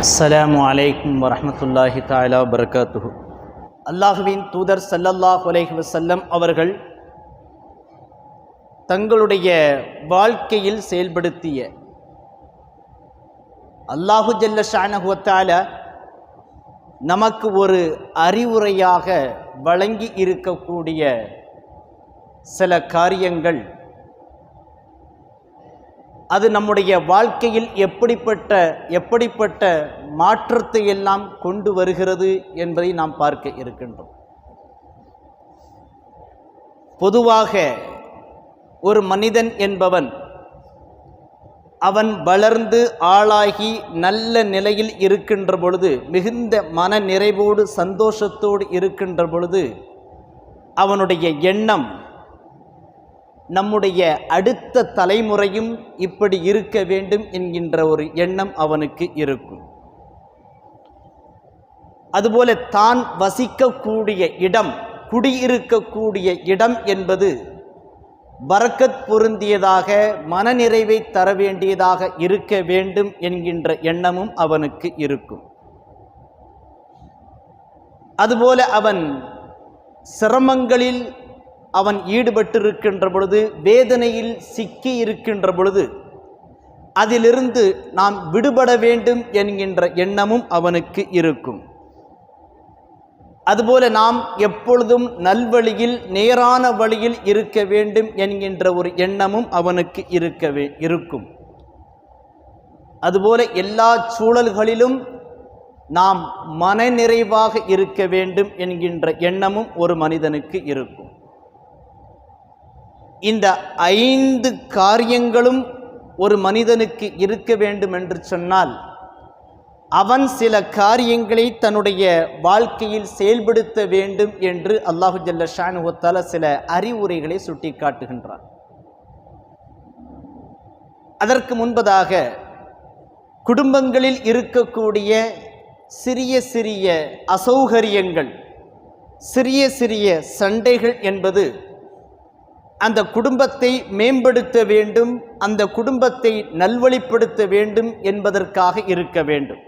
அஸ்லாம் வலைக்கம் வரமத்துல்லாஹி தஆலா வபரகாத்துஹு. அல்லாஹுவின் தூதர் சல்லல்லாஹ் அலைஹி வசல்லம் அவர்கள் தங்களுடைய வாழ்க்கையில் செயல்படுத்திய அல்லாஹு ஜல்ல ஷானஹு நமக்கு ஒரு அறிவுரையாக வழங்கி இருக்கக்கூடிய சில காரியங்கள் அது நம்முடைய வாழ்க்கையில் எப்படிப்பட்ட எப்படிப்பட்ட மாற்றத்தை எல்லாம் கொண்டு வருகிறது என்பதை நாம் பார்க்க இருக்கின்றோம். பொதுவாக ஒரு மனிதன் என்பவன் அவன் வளர்ந்து ஆளாகி நல்ல நிலையில் இருக்கின்ற பொழுது மிகுந்த மன நிறைவோடு சந்தோஷத்தோடு இருக்கின்ற பொழுது அவனுடைய எண்ணம் நம்முடைய அடுத்த தலைமுறையும் இப்படி இருக்க வேண்டும் என்கின்ற ஒரு எண்ணம் அவனுக்கு இருக்கும். அதுபோல தான் வசிக்கக்கூடிய இடம் குடியிருக்கக்கூடிய இடம் என்பது பரக்கத் பொருந்தியதாக மனநிறைவை தர வேண்டியதாக இருக்க வேண்டும் என்கின்ற எண்ணமும் அவனுக்கு இருக்கும். அதுபோல அவன் சிரமங்களில் அவன் ஈடுபட்டிருக்கின்ற பொழுது வேதனையில் சிக்கி இருக்கின்ற பொழுது அதிலிருந்து நாம் விடுபட வேண்டும் என்கின்ற எண்ணமும் அவனுக்கு இருக்கும். அதுபோல நாம் எப்பொழுதும் நல்வழியில் நேரான வழியில் இருக்க வேண்டும் என்கின்ற ஒரு எண்ணமும் அவனுக்கு இருக்கவே இருக்கும். அதுபோல எல்லா சூழல்களிலும் நாம் மனநிறைவாக இருக்க வேண்டும் என்கின்ற எண்ணமும் ஒரு மனிதனுக்கு இருக்கும். இந்த ஐந்து காரியங்களும் ஒரு மனிதனுக்கு இருக்க வேண்டும் என்று சொன்னால் அவன் சில காரியங்களை தன்னுடைய வாழ்க்கையில் செயல்படுத்த வேண்டும் என்று அல்லாஹு ஜல்ல ஷானுகத்தால் சில அறிவுரைகளை சுட்டி காட்டுகின்றான் அதற்கு முன்பதாக குடும்பங்களில் இருக்கக்கூடிய சிறிய சிறிய அசௌகரியங்கள் சிறிய சிறிய சண்டைகள் என்பது அந்த குடும்பத்தை மேம்படுத்த வேண்டும் அந்த குடும்பத்தை நல்வழிப்படுத்த வேண்டும் என்பதற்காக இருக்க வேண்டும்.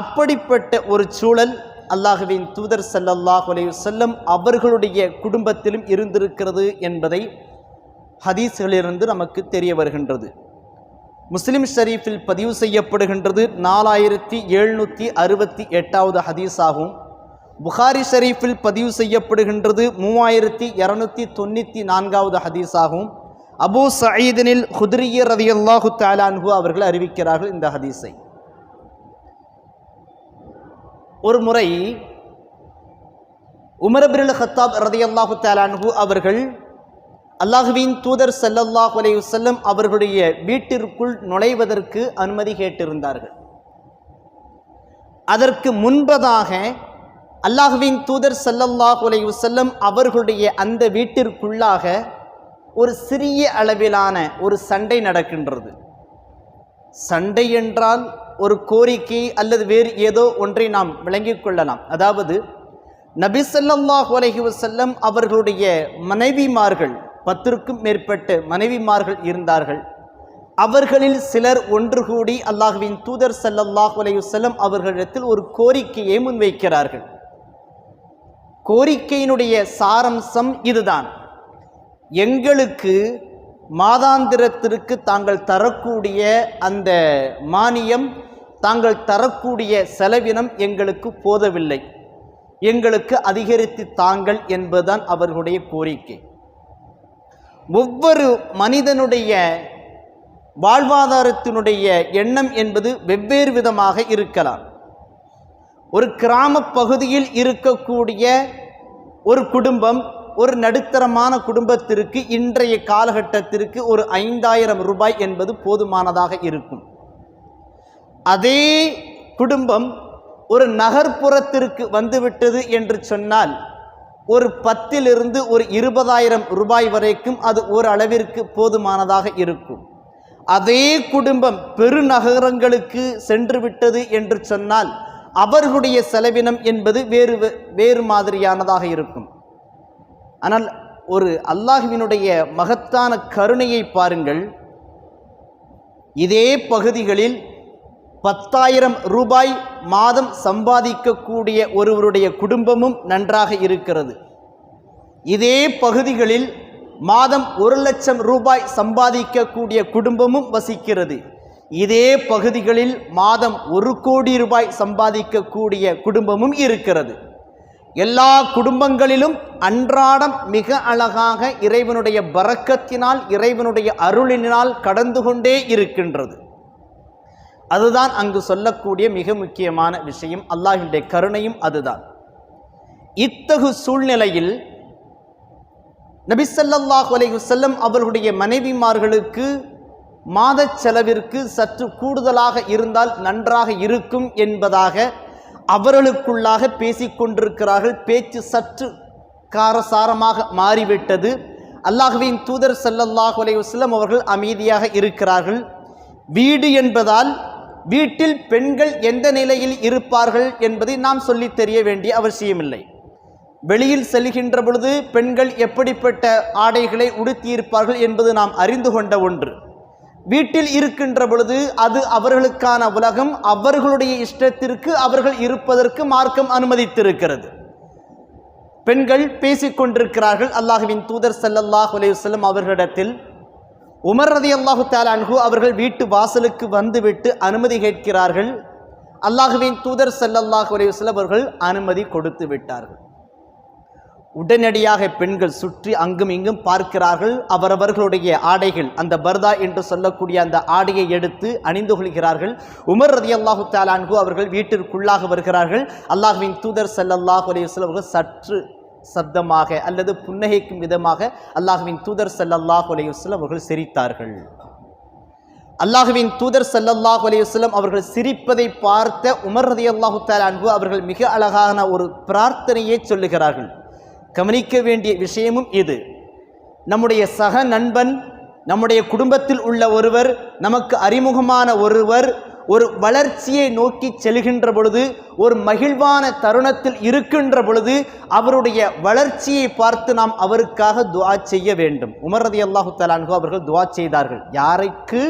அப்படிப்பட்ட ஒரு சூழல் அல்லாஹுவின் தூதர் சல்லல்லாஹ் செல்லம் அவர்களுடைய குடும்பத்திலும் இருந்திருக்கிறது என்பதை ஹதீஸ்களிலிருந்து நமக்கு தெரிய வருகின்றது. முஸ்லிம் ஷரீஃபில் பதிவு செய்யப்படுகின்றது நாலாயிரத்தி எழுநூற்றி அறுபத்தி எட்டாவது ஹதீஸாகும். புகாரி ஷரீஃபில் பதிவு செய்யப்படுகின்றது மூவாயிரத்தி இரநூத்தி தொண்ணூற்றி நான்காவது ஹதீஸாகும். அபு சயீதனில் ஹுத்ரிய ரதி அல்லாஹு தாலான்ஹு அவர்கள் அறிவிக்கிறார்கள் இந்த ஹதீஸை. ஒரு முறை உமரபிருல் ஹத்தாப் ரதி அல்லாஹு தாலான்ஹு அவர்கள் அல்லாஹுவின் தூதர் சல்லல்லாஹ் அலையுசல்லம் அவர்களுடைய வீட்டிற்குள் நுழைவதற்கு அனுமதி கேட்டிருந்தார்கள். அதற்கு முன்பதாக அல்லாஹுவின் தூதர் சல்லல்லாஹ் அலையுசல்லம் அவர்களுடைய அந்த வீட்டிற்குள்ளாக ஒரு சிறிய அளவிலான ஒரு சண்டை நடக்கின்றது. சண்டை என்றால் ஒரு கோரிக்கை அல்லது வேறு ஏதோ ஒன்றை நாம் விளங்கிக் கொள்ளலாம். அதாவது நபிசல்லாஹ் உலகி வசல்லம் அவர்களுடைய மனைவிமார்கள் பத்திற்கும் மேற்பட்ட மனைவிமார்கள் இருந்தார்கள். அவர்களில் சிலர் ஒன்று கூடி அல்லாஹுவின் தூதர் சல்லல்லாஹ் செல்லம் அவர்களிடத்தில் ஒரு கோரிக்கையை முன்வைக்கிறார்கள். கோரிக்கையினுடைய சாரம்சம் இதுதான். எங்களுக்கு மாதாந்திரத்திற்கு தாங்கள் தரக்கூடிய அந்த மானியம் தாங்கள் தரக்கூடிய செலவினம் எங்களுக்கு போதவில்லை. எங்களுக்கு அதிகரித்து தாங்கள் என்பதுதான் அவர்களுடைய கோரிக்கை. ஒவ்வொரு மனிதனுடைய வாழ்வாதாரத்தினுடைய எண்ணம் என்பது வெவ்வேறு விதமாக இருக்கலாம். ஒரு கிராம பகுதியில் இருக்கக்கூடிய ஒரு குடும்பம் ஒரு நடுத்தரமான குடும்பத்திற்கு இன்றைய காலகட்டத்திற்கு ஒரு ஐந்தாயிரம் ரூபாய் என்பது போதுமானதாக இருக்கும். அதே குடும்பம் ஒரு நகர்ப்புறத்திற்கு வந்துவிட்டது என்று சொன்னால் ஒரு பத்திலிருந்து ஒரு இருபதாயிரம் ரூபாய் வரைக்கும் அது ஓரளவிற்கு போதுமானதாக இருக்கும். அதே குடும்பம் பெருநகரங்களுக்கு சென்று விட்டது என்று சொன்னால் அவர்களுடைய செலவினம் என்பது வேறு வேறு மாதிரியானதாக இருக்கும். ஆனால் ஒரு அல்லாஹுவினுடைய மகத்தான கருணையை பாருங்கள். இதே பகுதிகளில் பத்தாயிரம் ரூபாய் மாதம் சம்பாதிக்கக்கூடிய ஒருவருடைய குடும்பமும் நன்றாக இருக்கிறது. இதே பகுதிகளில் மாதம் ஒரு லட்சம் ரூபாய் சம்பாதிக்கக்கூடிய குடும்பமும் வசிக்கிறது. இதே பகுதிகளில் மாதம் ஒரு கோடி ரூபாய் சம்பாதிக்கக்கூடிய குடும்பமும் இருக்கிறது. எல்லா குடும்பங்களிலும் அன்றாடம் மிக அழகாக இறைவனுடைய பறக்கத்தினால் இறைவனுடைய அருளினால் கடந்து கொண்டே இருக்கின்றது. அதுதான் அங்கு சொல்லக்கூடிய மிக முக்கியமான விஷயம். அல்லாஹினுடைய கருணையும் அதுதான். இத்தகு சூழ்நிலையில் நபிசல்லாஹ் அலையுசல்லம் அவர்களுடைய மனைவிமார்களுக்கு மாத செலவிற்கு சற்று கூடுதலாக இருந்தால் நன்றாக இருக்கும் என்பதாக அவர்களுக்குள்ளாக பேசிக்கொண்டிருக்கிறார்கள் பேச்சு சற்று காரசாரமாக மாறிவிட்டது. அல்லாஹுவின் தூதர் ஸல்லல்லாஹு அலையுஸ்லம் அவர்கள் அமைதியாக இருக்கிறார்கள். வீடு என்பதால் வீட்டில் பெண்கள் எந்த நிலையில் இருப்பார்கள் என்பதை நாம் சொல்லித் தெரிய வேண்டிய அவசியமில்லை. வெளியில் செல்கின்ற பொழுது பெண்கள் எப்படிப்பட்ட ஆடைகளை உடுத்தியிருப்பார்கள் என்பது நாம் அறிந்து கொண்ட ஒன்று. வீட்டில் இருக்கின்ற பொழுது அது அவர்களுக்கான உலகம் அவர்களுடைய இஷ்டத்திற்கு அவர்கள் இருப்பதற்கு மார்க்கம் அனுமதித்திருக்கிறது. பெண்கள் பேசிக்கொண்டிருக்கிறார்கள் அல்லாஹுவின் தூதர் ஸல்லல்லாஹு அலைஹி அவர்களிடத்தில் உமர் ரதி அல்லாஹு அன்ஹு அவர்கள் வீட்டு வாசலுக்கு வந்துவிட்டு அனுமதி கேட்கிறார்கள். அல்லாஹுவின் தூதர் சல்லல்லாஹ் அலைஹி அவர்கள் அனுமதி கொடுத்து விட்டார்கள். உடனடியாக பெண்கள் சுற்றி அங்கும் இங்கும் பார்க்கிறார்கள். அவரவர்களுடைய ஆடைகள் அந்த பர்தா என்று சொல்லக்கூடிய அந்த ஆடையை எடுத்து அணிந்து கொள்கிறார்கள். உமர் ரதி அல்லாஹு தாலான்கு அவர்கள் வீட்டிற்குள்ளாக வருகிறார்கள். அல்லாஹுவின் தூதர் ஸல்லல்லாஹு அலையுஸ்லம் அவர்கள் சற்று சப்தமாக அல்லது புன்னகைக்கும் விதமாக அல்லாஹுவின் தூதர் ஸல்லல்லாஹு அலையுஸ்லம் அவர்கள் சிரித்தார்கள். அல்லாஹுவின் தூதர் ஸல்லல்லாஹு அலையுஸ்லம் அவர்கள் சிரிப்பதை பார்த்த உமர் ரதி அல்லாஹு அன்பு அவர்கள் மிக அழகான ஒரு பிரார்த்தனையை சொல்லுகிறார்கள். கவனிக்க வேண்டிய விஷயமும் இது. நம்முடைய சக நண்பன் நம்முடைய குடும்பத்தில் உள்ள ஒருவர் நமக்கு அறிமுகமான ஒருவர் ஒரு வளர்ச்சியை நோக்கி செல்கின்ற பொழுது ஒரு மகிழ்வான தருணத்தில் இருக்கின்ற பொழுது அவருடைய வளர்ச்சியை பார்த்து நாம் அவருக்காக துவா செய்ய வேண்டும். உமர் ரதி அல்லாஹு தலான்கோ அவர்கள் துவா செய்தார்கள். யாருக்கு?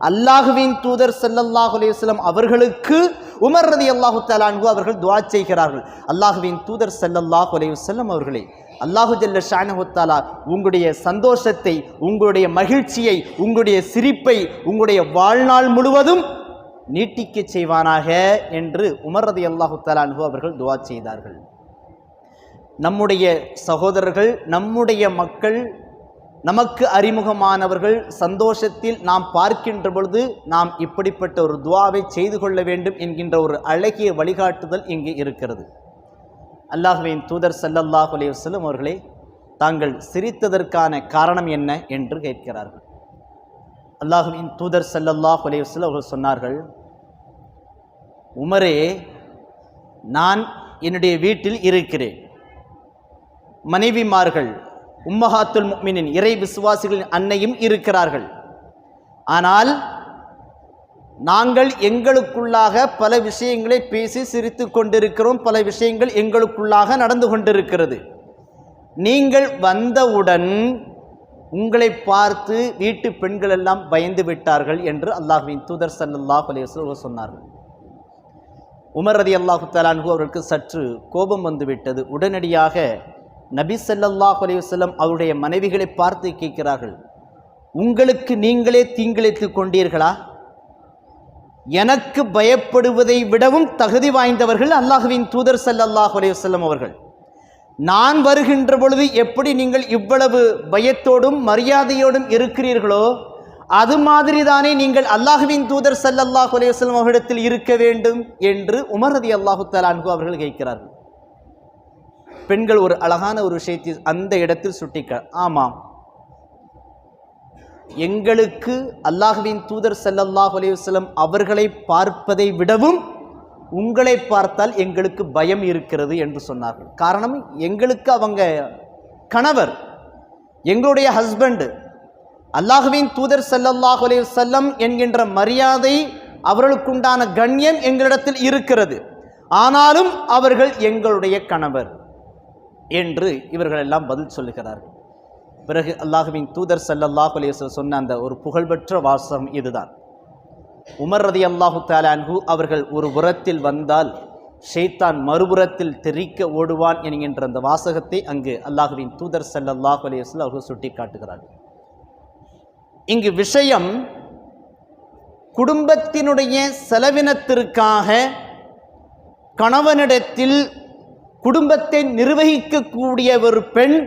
அல்லாஹுவின் தூதர் செல்லல்லாஹு அலைஹி அவர்களுக்கு உமர் ரதி அல்லாஹு தலான்கு அவர்கள் துவா செய்கிறார்கள். அல்லாஹுவின் தூதர் செல்லல்லாஹு அலைஹி அவர்களே அல்லாஹு ஜல்ல ஷானஹு உங்களுடைய சந்தோஷத்தை உங்களுடைய மகிழ்ச்சியை உங்களுடைய சிரிப்பை உங்களுடைய வாழ்நாள் முழுவதும் நீட்டிக்க செய்வானாக என்று உமர் ரதி அல்லாஹு தலான்கு அவர்கள் துவா செய்தார்கள். நம்முடைய சகோதரர்கள் நம்முடைய மக்கள் நமக்கு அறிமுகமானவர்கள் சந்தோஷத்தில் நாம் பார்க்கின்ற பொழுது நாம் இப்படிப்பட்ட ஒரு துவாவை செய்து கொள்ள வேண்டும் என்கின்ற ஒரு அழகிய வழிகாட்டுதல் இங்கே இருக்கிறது. அல்லாஹுவின் தூதர் சல்லல்லாஹ் அலைஹி வஸல்லம் அவர்களே தாங்கள் சிரித்ததற்கான காரணம் என்ன என்று கேட்கிறார்கள். அல்லாஹுவின் தூதர் சல்லல்லாஹ் அலைஹி வஸல்லம் அவர்கள் சொன்னார்கள் உமரே நான் என்னுடைய வீட்டில் இருக்கிறேன். மனைவிமார்கள் உம்மஹாத்துல் முக்மினின் இறை விசுவாசிகளின் அன்னையும் இருக்கிறார்கள். ஆனால் நாங்கள் எங்களுக்குள்ளாக பல விஷயங்களை பேசி சிரித்து கொண்டிருக்கிறோம். பல விஷயங்கள் எங்களுக்குள்ளாக நடந்து கொண்டிருக்கிறது. நீங்கள் வந்தவுடன் உங்களை பார்த்து வீட்டு பெண்கள் எல்லாம் பயந்து விட்டார்கள் என்று அல்லாஹ்வின் தூதர் சல்லாஹ் அலைஹி சொன்னார்கள். உமர் ரதி அல்லாஹு தலான்கு அவருக்கு சற்று கோபம் வந்துவிட்டது உடனடியாக நபி சல்லாஹ் அலைஹி அவருடைய மனைவிகளை பார்த்து கேட்கிறார்கள். உங்களுக்கு நீங்களே தீங்கிழைத்துக் கொண்டீர்களா? எனக்கு பயப்படுவதை விடவும் தகுதி வாய்ந்தவர்கள் அல்லாஹுவின் தூதர் சல்லாஹ் அலைஹி அவர்கள். நான் வருகின்ற பொழுது எப்படி நீங்கள் இவ்வளவு பயத்தோடும் மரியாதையோடும் இருக்கிறீர்களோ அது மாதிரி தானே நீங்கள் அல்லாஹுவின் தூதர் ஸல்லல்லாஹு அலைஹி வஸல்லம் அவர்களிடத்தில் இருக்க வேண்டும் என்று உமர் ரதி அல்லாஹு தலான்கு அவர்கள் கேட்கிறார்கள். பெண்கள் ஒரு அழகான ஒரு விஷயத்தை அந்த இடத்தில் சுட்டிக்க ஆமாம். எங்களுக்கு அல்லாஹுவின் தூதர் செல்லல்லாஹ் அலைஹி அவர்களை பார்ப்பதை விடவும் உங்களை பார்த்தால் எங்களுக்கு பயம் இருக்கிறது என்று சொன்னார்கள். காரணம் எங்களுக்கு அவங்க கணவர் எங்களுடைய ஹஸ்பண்டு அல்லாஹுவின் தூதர் செல்லல்லாஹ் அலையுசல்லம் என்கின்ற மரியாதை அவர்களுக்குண்டான கண்ணியம் எங்களிடத்தில் இருக்கிறது. ஆனாலும் அவர்கள் எங்களுடைய கணவர். என்று இவர்கள் எல்லாம் பதில் சொல்லுகிறார்கள். பிறகு அல்லாஹுவின் தூதர் சல்லல்லாஹ் அலைஹி சொன்ன அந்த ஒரு புகழ்பெற்ற வாசகம் இதுதான். உமர் ரதி அல்லாஹு தாலான்ஹு அவர்கள் ஒரு புறத்தில் வந்தால் ஷெய்தான் மறுபுறத்தில் தெரிக்க ஓடுவான் என்கின்ற அந்த வாசகத்தை அங்கு அல்லாஹுவின் தூதர் சல்லல்லாஹ் அலைஹி அவர்கள் சுட்டி காட்டுகிறார்கள் இங்கு விஷயம் குடும்பத்தினுடைய செலவினத்திற்காக கணவனிடத்தில் குடும்பத்தை நிர்வகிக்கக்கூடிய ஒரு பெண்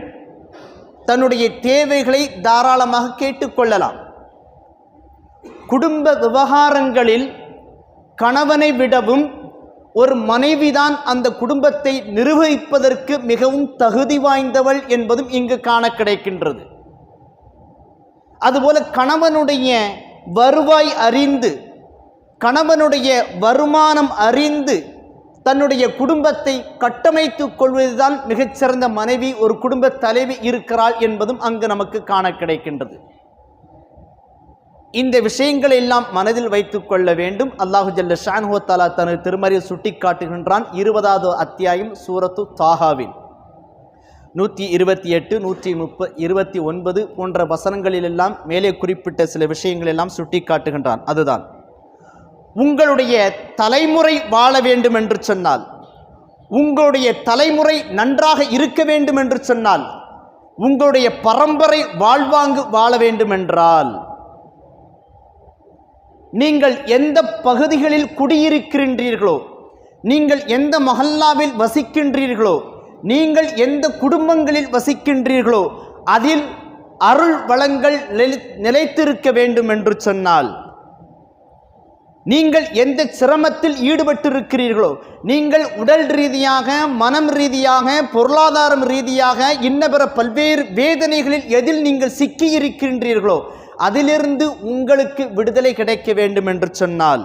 தன்னுடைய தேவைகளை தாராளமாக கேட்டுக்கொள்ளலாம். குடும்ப விவகாரங்களில் கணவனை விடவும் ஒரு மனைவிதான் அந்த குடும்பத்தை நிர்வகிப்பதற்கு மிகவும் தகுதி வாய்ந்தவள் என்பதும் இங்கு காண கிடைக்கின்றது. அதுபோல கணவனுடைய வருவாய் அறிந்து கணவனுடைய வருமானம் அறிந்து தன்னுடைய குடும்பத்தை கட்டமைத்து கொள்வதுதான் மிகச்சிறந்த மனைவி ஒரு குடும்ப தலைவி இருக்கிறாள் என்பதும் அங்கு நமக்கு காண கிடைக்கின்றது. இந்த விஷயங்களை எல்லாம் மனதில் வைத்துக் கொள்ள வேண்டும். அல்லாஹு ஜல்ல ஷான்ஹோ தாலா தனது திருமறையில் சுட்டி காட்டுகின்றான் இருபதாவது அத்தியாயம் சூரத்து தாகாவின் நூற்றி இருபத்தி எட்டு நூற்றி முப்ப இருபத்தி ஒன்பது போன்ற வசனங்களிலெல்லாம் மேலே குறிப்பிட்ட சில விஷயங்களெல்லாம் சுட்டி காட்டுகின்றான் அதுதான். உங்களுடைய தலைமுறை வாழ வேண்டும் என்று சொன்னால் உங்களுடைய தலைமுறை நன்றாக இருக்க வேண்டும் என்று சொன்னால் உங்களுடைய பரம்பரை வாழ்வாங்கு வாழ வேண்டும் என்றால் நீங்கள் எந்த பகுதிகளில் குடியிருக்கின்றீர்களோ நீங்கள் எந்த மஹல்லாவில் வசிக்கின்றீர்களோ நீங்கள் எந்த குடும்பங்களில் வசிக்கின்றீர்களோ அதில் அருள் வளங்கள் நிலை- நிலைத்திருக்க வேண்டும் என்று சொன்னால் நீங்கள் எந்த சிரமத்தில் ஈடுபட்டிருக்கிறீர்களோ நீங்கள் உடல் ரீதியாக மனம் ரீதியாக பொருளாதாரம் ரீதியாக இன்னபிற பல்வேறு வேதனைகளில் எதில் நீங்கள் சிக்கி இருக்கின்றீர்களோ அதிலிருந்து உங்களுக்கு விடுதலை கிடைக்க வேண்டும் என்று சொன்னால்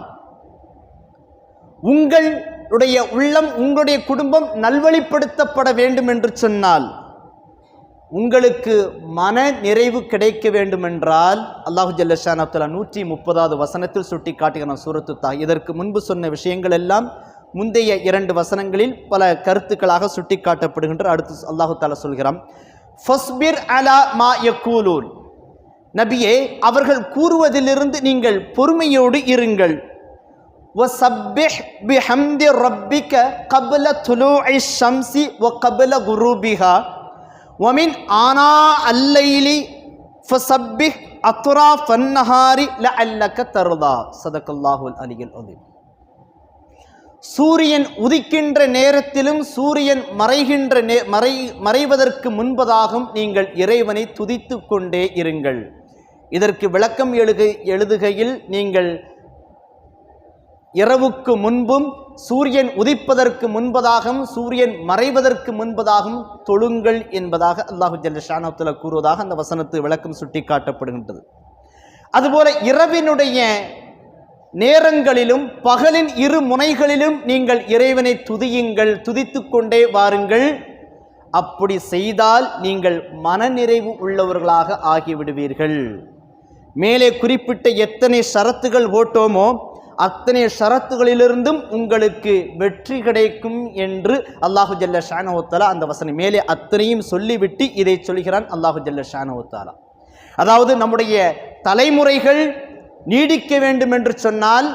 உங்களுடைய உள்ளம் உங்களுடைய குடும்பம் நல்வழிப்படுத்தப்பட வேண்டும் என்று சொன்னால் உங்களுக்கு மன நிறைவு கிடைக்க வேண்டுமென்றால் அல்லாஹு ஜல்லஷான் அப்துல்லா நூற்றி முப்பதாவது வசனத்தில் சுட்டி காட்டுகிறான் சூரத்து தா இதற்கு முன்பு சொன்ன விஷயங்கள் எல்லாம் முந்தைய இரண்டு வசனங்களில் பல கருத்துக்களாக சுட்டி காட்டப்படுகின்ற அடுத்து அல்லாஹு தாலா சொல்கிறான் ஃபஸ்பிர் அலா மா யக்கூலூன் நபியே அவர்கள் கூறுவதிலிருந்து நீங்கள் பொறுமையோடு இருங்கள் وسبح بحمد ربك قبل طلوع الشمس وقبل غروبها ஒமின் ஆனா அல்லைலி ஃபசப்பி அத்துரா ஃபன்னஹாரி ல அல்லக்க தருதா சதக்கல்லாஹுல் அலியில் ஒலிம் சூரியன் உதிக்கின்ற நேரத்திலும் சூரியன் மறைகின்ற நே மறை மறைவதற்கு முன்பதாகவும் நீங்கள் இறைவனை துதித்து கொண்டே இருங்கள் இதற்கு விளக்கம் எழுகு எழுதுகையில் நீங்கள் இரவுக்கு முன்பும் சூரியன் உதிப்பதற்கு முன்பதாகவும் சூரியன் மறைவதற்கு முன்பதாகவும் தொழுங்கள் என்பதாக அல்லாஹு ஜல்லஷானத்தில் கூறுவதாக அந்த வசனத்து விளக்கம் சுட்டி காட்டப்படுகின்றது அதுபோல இரவினுடைய நேரங்களிலும் பகலின் இரு முனைகளிலும் நீங்கள் இறைவனை துதியுங்கள் துதித்து கொண்டே வாருங்கள். அப்படி செய்தால் நீங்கள் மனநிறைவு உள்ளவர்களாக ஆகிவிடுவீர்கள். மேலே குறிப்பிட்ட எத்தனை ஷரத்துகள் ஓட்டோமோ அத்தனை ஷரத்துகளிலிருந்தும் உங்களுக்கு வெற்றி கிடைக்கும் என்று அல்லாஹு ஜல்ல ஷானோத்தாலா அந்த வசனம் மேலே அத்தனையும் சொல்லிவிட்டு இதை சொல்கிறான் அல்லாஹு ஜல்ல ஷானோத்தாலா அதாவது நம்முடைய தலைமுறைகள் நீடிக்க வேண்டும் என்று சொன்னால்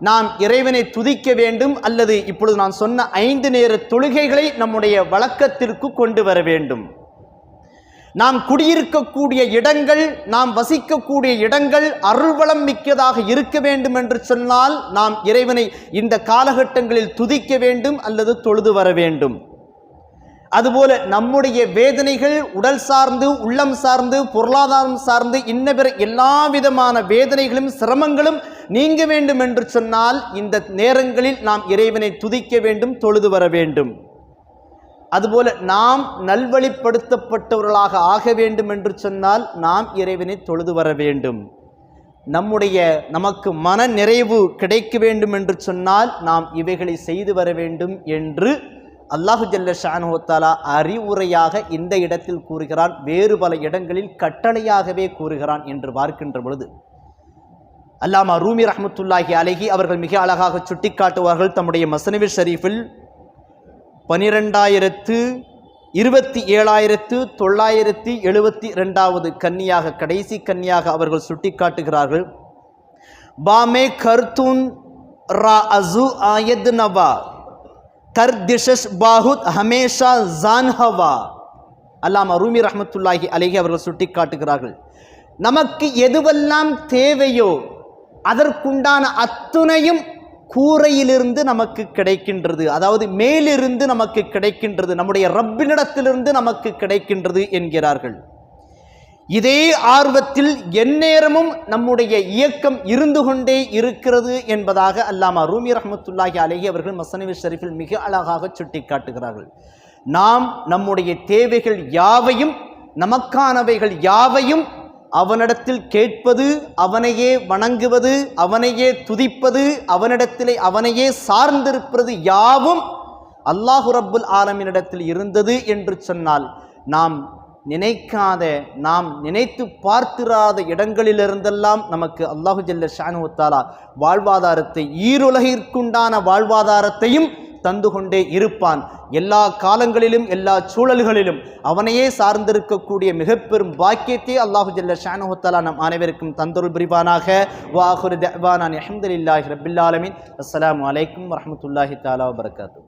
நாம் இறைவனை துதிக்க வேண்டும் அல்லது இப்பொழுது நான் சொன்ன ஐந்து நேர தொழுகைகளை நம்முடைய வழக்கத்திற்கு கொண்டு வர வேண்டும். நாம் குடியிருக்கக்கூடிய இடங்கள் நாம் வசிக்கக்கூடிய இடங்கள் அருள்வளம் மிக்கதாக இருக்க வேண்டும் என்று சொன்னால் நாம் இறைவனை இந்த காலகட்டங்களில் துதிக்க வேண்டும் அல்லது தொழுது வர வேண்டும். அதுபோல நம்முடைய வேதனைகள் உடல் சார்ந்து உள்ளம் சார்ந்து பொருளாதாரம் சார்ந்து இன்ன பிற எல்லா விதமான வேதனைகளும் சிரமங்களும் நீங்க வேண்டும் என்று சொன்னால் இந்த நேரங்களில் நாம் இறைவனை துதிக்க வேண்டும் தொழுது வர வேண்டும். அதுபோல நாம் நல்வழிப்படுத்தப்பட்டவர்களாக ஆக வேண்டும் என்று சொன்னால் நாம் இறைவனை தொழுது வர வேண்டும். நம்முடைய நமக்கு மன நிறைவு கிடைக்க வேண்டும் என்று சொன்னால் நாம் இவைகளை செய்து வர வேண்டும் என்று அல்லாஹு ஜல்ல ஷானுத்தாலா அறிவுரையாக இந்த இடத்தில் கூறுகிறான் வேறு பல இடங்களில் கட்டளையாகவே கூறுகிறான் என்று பார்க்கின்ற பொழுது. அல்லாமா ரூமி ரஹ்மத்துல்லாஹி அலஹி அவர்கள் மிக அழகாக சுட்டிக்காட்டுவார்கள் தம்முடைய மசனவி ஷரீஃபில். பனிரெண்டாயிரத்து இருபத்தி ஏழாயிரத்து தொள்ளாயிரத்தி எழுபத்தி ரெண்டாவது கன்னியாக கடைசி கன்னியாக அவர்கள் சுட்டிக்காட்டுகிறார்கள். பாமே கர்தூன் ரா அசு ஆயத் நவா தர் திஷஸ் பாஹுத் ஹமேஷா ஜான்ஹவா அல்லாமா ரூமி ரஹமத்துல்லாஹி அலேஹி அவர்கள் சுட்டிக்காட்டுகிறார்கள். நமக்கு எதுவெல்லாம் தேவையோ அதற்குண்டான அத்துணையும் கூரையிலிருந்து நமக்கு கிடைக்கின்றது அதாவது மேலிருந்து நமக்கு கிடைக்கின்றது நம்முடைய ரப்பினிடத்திலிருந்து நமக்கு கிடைக்கின்றது என்கிறார்கள். இதே ஆர்வத்தில் எந்நேரமும் நம்முடைய இயக்கம் இருந்து கொண்டே இருக்கிறது என்பதாக அல்லாமா ரூமி ரஹமத்துல்லாஹி அலஹி அவர்கள் மசனவி ஷரீஃபில் மிக அழகாக சுட்டி காட்டுகிறார்கள் நாம் நம்முடைய தேவைகள் யாவையும் நமக்கானவைகள் யாவையும் அவனிடத்தில் கேட்பது அவனையே வணங்குவது அவனையே துதிப்பது அவனிடத்திலே அவனையே சார்ந்திருப்பது யாவும் அல்லாஹு ரப்புல் ஆலமினிடத்தில் இருந்தது என்று சொன்னால் நாம் நினைக்காத நாம் நினைத்து பார்த்திராத இடங்களிலிருந்தெல்லாம் நமக்கு அல்லாஹு ஜல்ல ஷானுத்தாலா வாழ்வாதாரத்தை ஈருலகிற்குண்டான வாழ்வாதாரத்தையும் தந்து கொண்டே இருப்பான். எல்லா காலங்களிலும் எல்லா சூழல்களிலும் அவனையே சார்ந்திருக்கக்கூடிய மிக பெரும் பாக்கியத்தை அல்லாஹு ஜல்ல ஷானுஹத்தாலா நம் அனைவருக்கும் தந்தொருள் பிரிவானாக. வாஹுர் தவானான் அஹமதுல்லாஹி ரபில்லாலமின் அஸ்லாம் அலைக்கும் வரமத்துல்லாஹி தாலா வபரகாத்து